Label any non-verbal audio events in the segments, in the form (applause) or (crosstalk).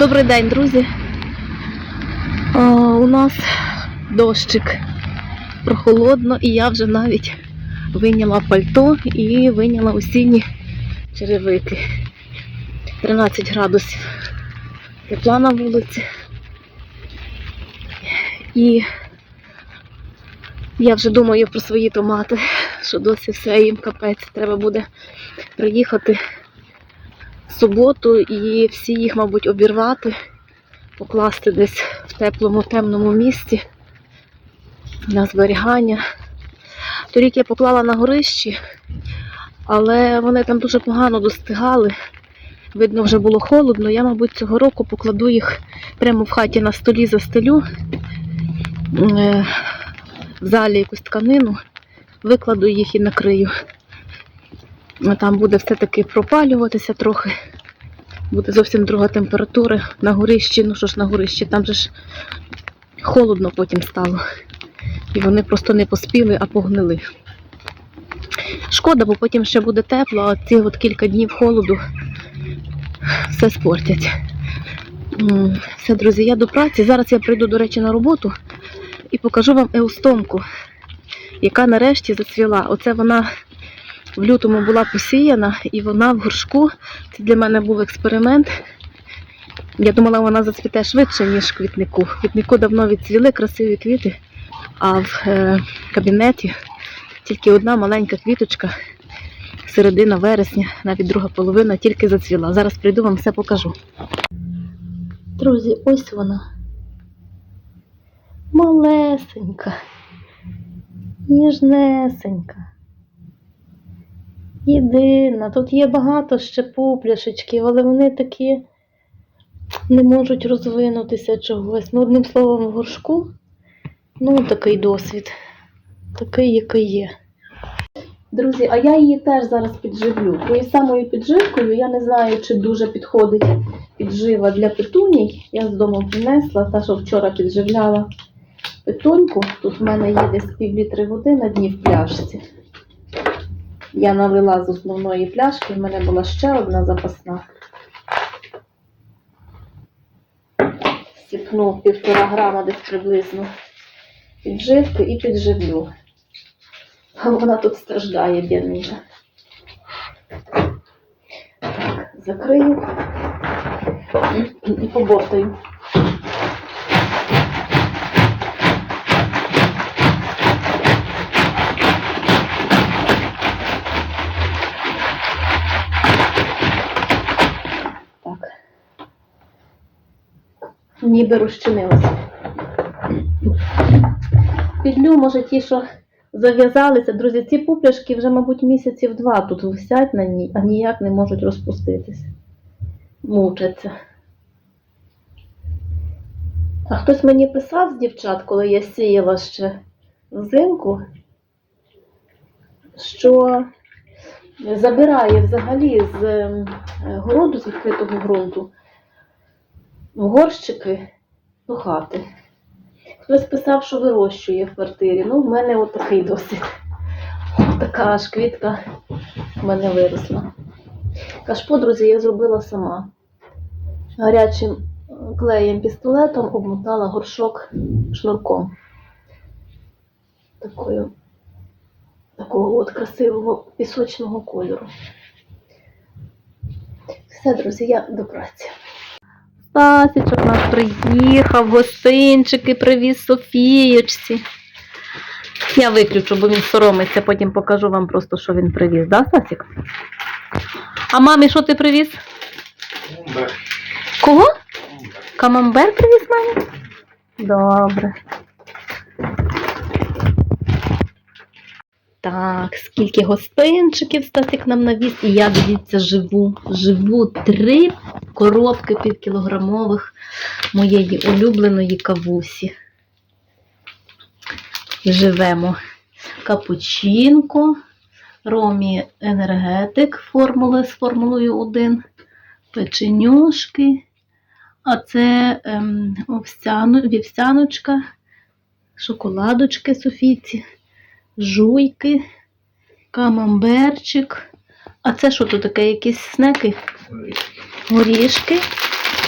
Добрий день, друзі. О, у нас дощик. Прохолодно, і я вже навіть вийняла пальто і вийняла осінні черевики. 13 градусів тепла на вулиці. І я вже думаю про свої томати, що досі все їм капець. Треба буде приїхати суботу і всі їх, мабуть, обірвати, покласти десь в теплому, темному місці на зберігання. Торік я поклала на горищі, але вони там дуже погано достигали. Видно, вже було холодно. Я, мабуть, цього року покладу їх прямо в хаті на столі застелю, е, в залі якусь тканину, викладу їх і накрию. Там буде все-таки пропалюватися трохи. Буде зовсім друга температура на горищі. Ну що ж на горищі, там же ж холодно потім стало. І вони просто не поспіли, а погнили. Шкода, бо потім ще буде тепло, а ці от кілька днів холоду все спортять. Все, друзі, я до праці. Зараз я прийду, до речі, на роботу і покажу вам еустомку, яка нарешті зацвіла. Оце вона в лютому була посіяна, і вона в горшку. Це для мене був експеримент. Я думала, вона зацвіте швидше, ніж в квітнику. В квітнику давно відцвіли красиві квіти, а в е, кабінеті тільки одна маленька квіточка, середина вересня, навіть друга половина, тільки зацвіла. Зараз прийду вам все покажу. Друзі, ось вона. Малесенька, ніжнесенька. Єдина. Тут є багато ще пупляшечків, але вони такі не можуть розвинутися чогось. Ну, одним словом, в горшку. Ну, такий досвід. Такий, який є. Друзі, а я її теж зараз підживлю. Тою самою підживкою, я не знаю, чи дуже підходить піджива для петуній. Я з дому принесла, та, що вчора підживляла петуньку. Тут в мене є десь пів літри води на дні в пляшці. Я налила з основної пляшки, в мене була ще одна запасна. Сіпну півтора грама десь приблизно підживки і підживлю. Вона тут страждає, бідненька. Так, закрию і, і Ніби розчинилося. Підлю, може, ті, що зав'язалися. Друзі, ці пупляшки вже, мабуть, місяців два тут висять на ній, а ніяк не можуть розпуститися. Мучаться. А хтось мені писав з дівчат, коли я сіяла ще взимку, що забирає взагалі з ем, городу, з відкритого ґрунту, в горщики до хати. Хтось писав, що вирощує в квартирі. Ну, в мене от такий досвід. Така аж квітка в мене виросла. Кашпо, друзі, я зробила сама. Гарячим клеєм пістолетом обмотала горшок шнурком. Такою, такого от красивого пісочного кольору. Все, друзі, я до праці. Стасічок нас приїхав, гостинчики привіз Софієчці. Я виключу, бо він соромиться, потім покажу вам просто, що він привіз, да, Стасік? А мамі що ти привіз? Кого? Камамбер привіз мамі? Добре. Так, скільки гостинчиків Стасік нам навіз. І я, дивіться, живу. Живу три коробки півкілограмових моєї улюбленої кавусі. Живемо капучинко, ромі енергетик формули з формулою 1, печенюшки, а це ем, овсяну, вівсяночка, шоколадочки Софійці, жуйки, камамберчик. А це що тут таке? Якісь снеки? Горішки.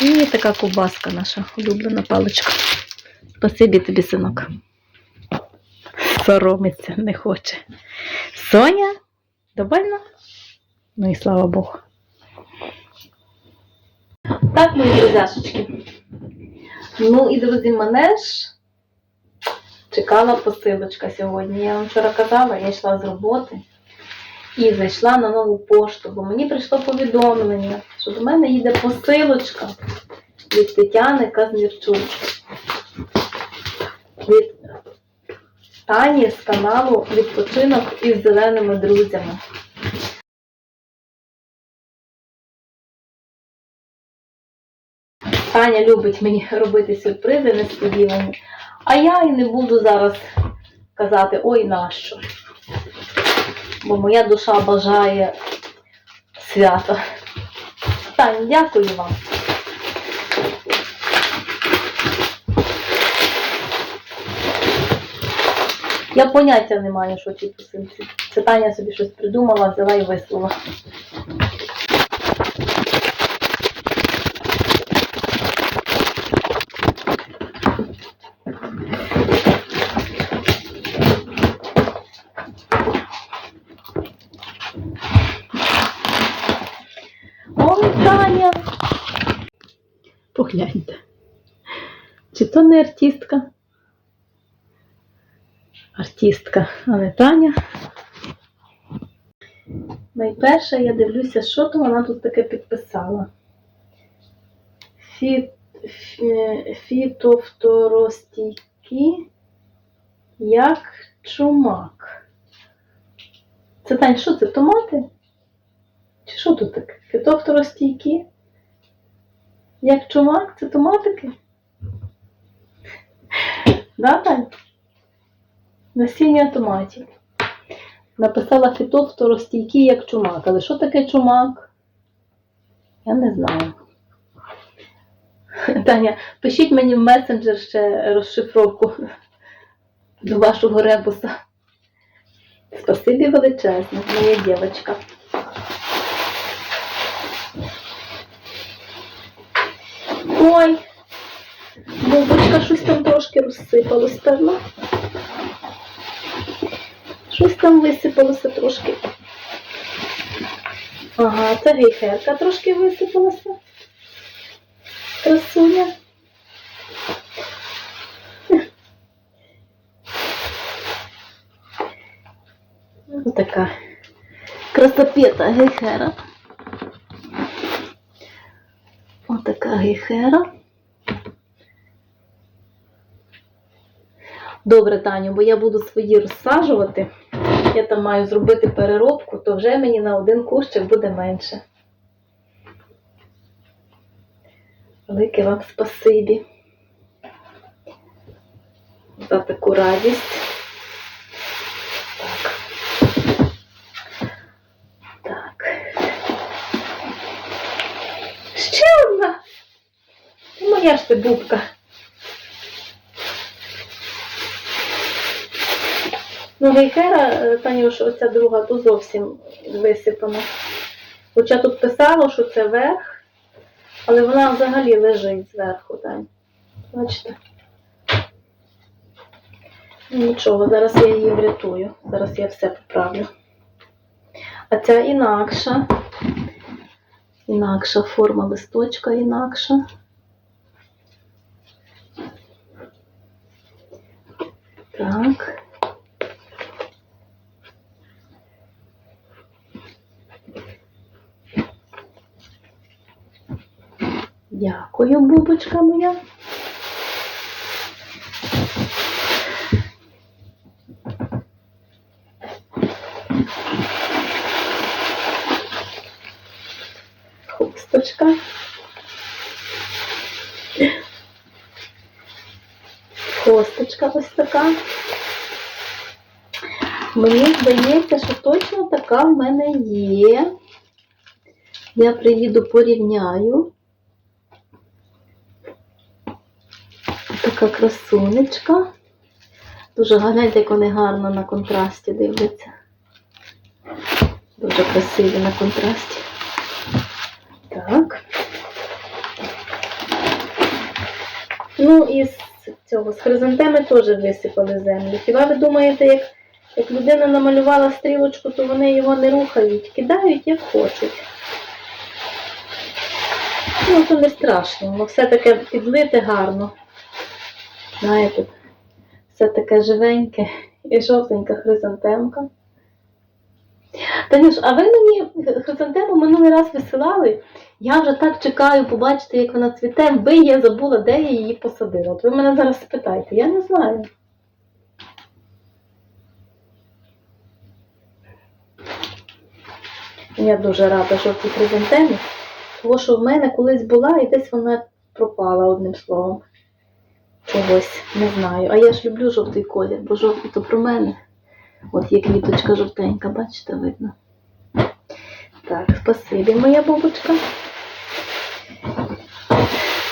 І така ковбаска наша улюблена паличка. Спасибі тобі, синок. Соромиться, не хоче. Соня, довольна? Ну і слава Богу. Так, мої друзяшечки. Ну і, друзі, мене ж чекала посилочка сьогодні. Я вам вчора казала, я йшла з роботи і зайшла на нову пошту, бо мені прийшло повідомлення, що до мене їде посилочка від Тетяни Казмірчук. Від Тані з каналу Відпочинок із зеленими друзями. Таня любить мені робити сюрпризи несподівані, а я і не буду зараз казати ой нащо. Бо моя душа бажає свята. Таня, дякую вам. Я поняття не маю, що ті посилці. Це Таня собі щось придумала, взяла і вислала. Ой, Таня! Погляньте. Чи то не артистка? Артистка, а не Таня. Найперше я дивлюся, що то вона тут таке підписала. Фіт, фі, фітофторостійкі, як чумак. Це Тань, що це? Томати? Чи що тут таке? Фітофторостійкі? Як чумак? Це томатики? Да, Тань? Насіння томатів. Написала фітофторостійкі, як чумак. Але що таке чумак? Я не знаю. Таня, пишіть мені в месенджер ще розшифровку до вашого ребуса. Спасибі величезне, моя дівчинка. Ой, бубочка щось там трошки розсипалось, певно. Щось там висипалося трошки. Ага, це гейхерка трошки висипалася. Красуня. Ось така красопета гейхера. Ось така гейхера. Добре, Таню, бо я буду свої розсаджувати. Я там маю зробити переробку, то вже мені на один кущик буде менше. Велике вам спасибі за таку радість. Ж ти бубка. Ну, гейхера, е, Танюш, оця друга, то зовсім висипана. Хоча тут писало, що це верх, але вона взагалі лежить зверху, Тань. Бачите? Ну, Нічого, зараз я її врятую. Зараз я все поправлю. А ця інакша. Інакша форма листочка інакша. Так. Дякую, бубочка моя. Хосточка ось така. Мені здається, що точно така в мене є. Я приїду порівняю. Така красунечка. Дуже гляньте, як вони гарно на контрасті дивляться. Дуже красиві на контрасті. Так. Ну і з цього з хризантеми теж висипали землю. Хіба ви думаєте, як, як людина намалювала стрілочку, то вони його не рухають, кидають як хочуть. Ну, то не страшно, воно все таке підлите гарно. Знаєте, все таке живеньке і жовтенька хризантемка. Танюш, а ви мені хризантему минулий раз висилали? Я вже так чекаю побачити, як вона цвіте, ви я забула, де я її посадила. От ви мене зараз спитаєте, я не знаю. Я дуже рада жовтій хризантемі, тому що в мене колись була і десь вона пропала одним словом. Чогось не знаю. А я ж люблю жовтий колір, бо жовтий то про мене. От є квіточка жовтенька, бачите, видно. Так, спасибі, моя бабочка.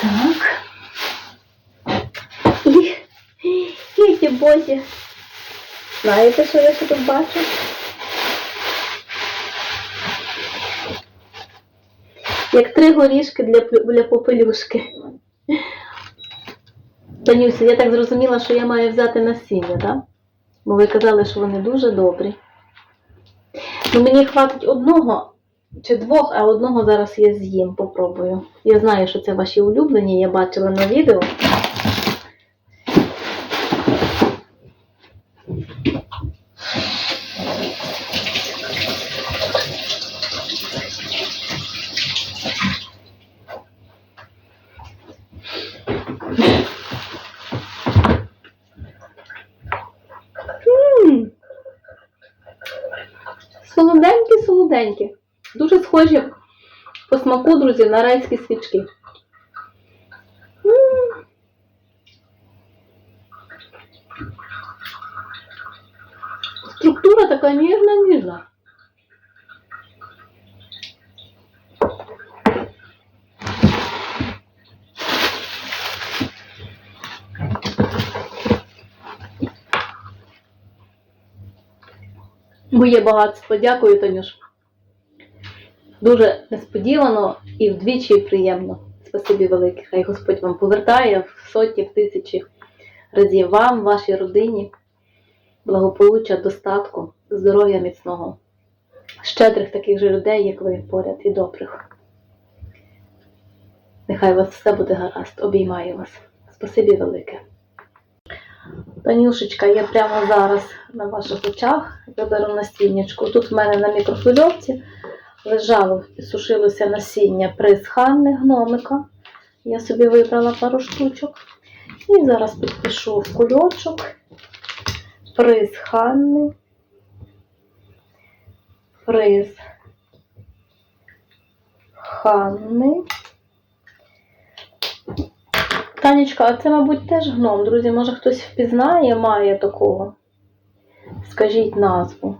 Так. І, і ті бозі. Знаєте, що я ще тут бачу? Як три горішки для, для попелюшки. Танюся, я так зрозуміла, що я маю взяти насіння, так? Бо ви казали, що вони дуже добрі. Ну, мені хватить одного чи двох, а одного зараз я з'їм, попробую. Я знаю, що це ваші улюблені, я бачила на відео. М. Солоденькі. Дуже схожі по смаку, друзі, на райські свічки. Структура така ніжна, ніжна. Моє багатство. Дякую, Танюш. Дуже несподівано і вдвічі приємно. Спасибі велике. Хай Господь вам повертає в сотні, в тисячі разів вам, вашій родині, благополуччя, достатку, здоров'я міцного, щедрих таких же людей, як ви, поряд і добрих. Нехай вас все буде гаразд. Обіймаю вас. Спасибі велике. Танюшечка, я прямо зараз на ваших очах виберу насіннячку. Тут в мене на мікрохвильовці лежало і сушилося насіння приз гномика. Я собі вибрала пару штучок. І зараз підпишу в кульочок приз. Приз Ханни. Танечка, а це, мабуть, теж гном. Друзі, може хтось впізнає, має такого. Скажіть назву.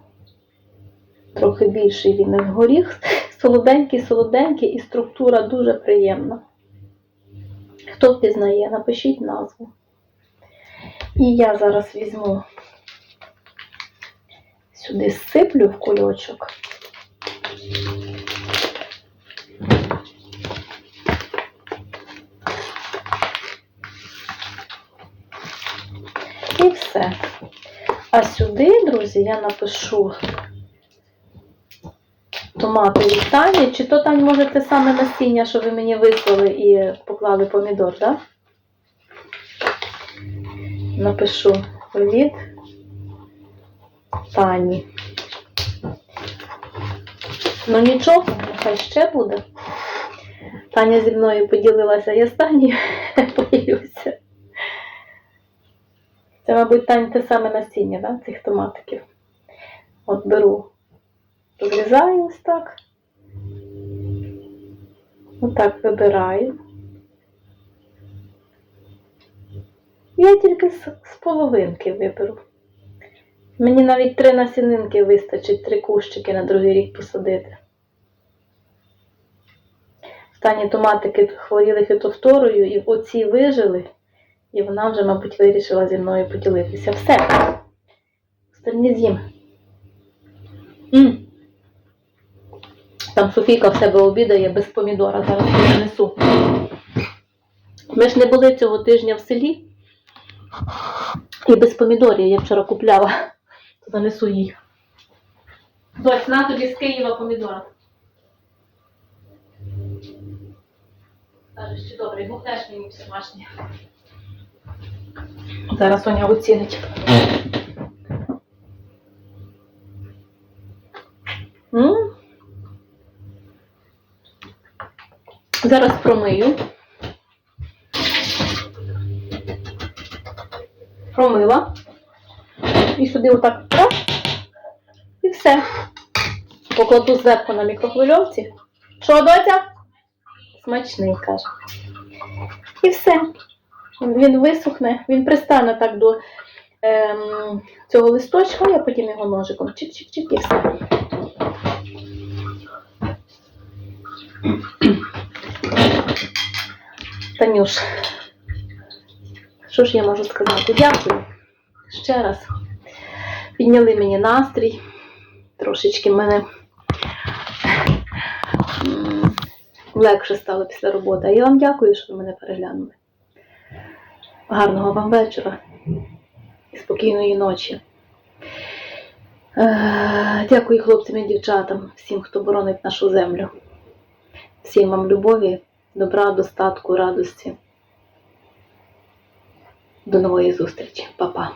Трохи більший він як горіх. (laughs) Солоденький, солоденький і структура дуже приємна. Хто впізнає, напишіть назву. І я зараз візьму сюди сиплю в кульочок. І все. А сюди, друзі, я напишу томатові Тані. Чи то Тань, може, те саме насіння, що ви мені вислали і поклали помідор, так? Напишу від Тані. Ну нічого, нехай ще буде. Таня зі мною поділилася, я з Тані (laughs) поділюся. Це, мабуть, Тань, те саме насіння, да, цих томатиків. От беру, розрізаю ось так. Отак вибираю. Я тільки з, з половинки виберу. Мені навіть три насінинки вистачить, три кущики на другий рік посадити. Останні томатики хворіли фітофторою і оці вижили. І вона вже, мабуть, вирішила зі мною поділитися. Все. Остальні з'їм. Там Софійка в себе обідає без помідора. Зараз принесу. Ми ж не були цього тижня в селі. І без помідорів я вчора купляла. То занесу їй. Дось, на тобі з Києва помідора. Кажеш, чи добре, гукнеш мені все. Зараз Соня оцінить. Зараз промию. Промила. І сюди отак раз. І все. Покладу зверху на мікрохвильовці. Що, доця? Смачний, каже. І все. Він висохне, він пристане так до ем, цього листочка, я потім його ножиком чик-чик-чик і все. Танюш, що ж я можу сказати? Дякую ще раз. Підняли мені настрій. Трошечки мене легше стало після роботи. Я вам дякую, що ви мене переглянули. Гарного вам вечора і спокійної ночі. Е, Дякую хлопцям і дівчатам, всім, хто боронить нашу землю. Всім вам любові, добра, достатку, радості. До нової зустрічі. Па-па.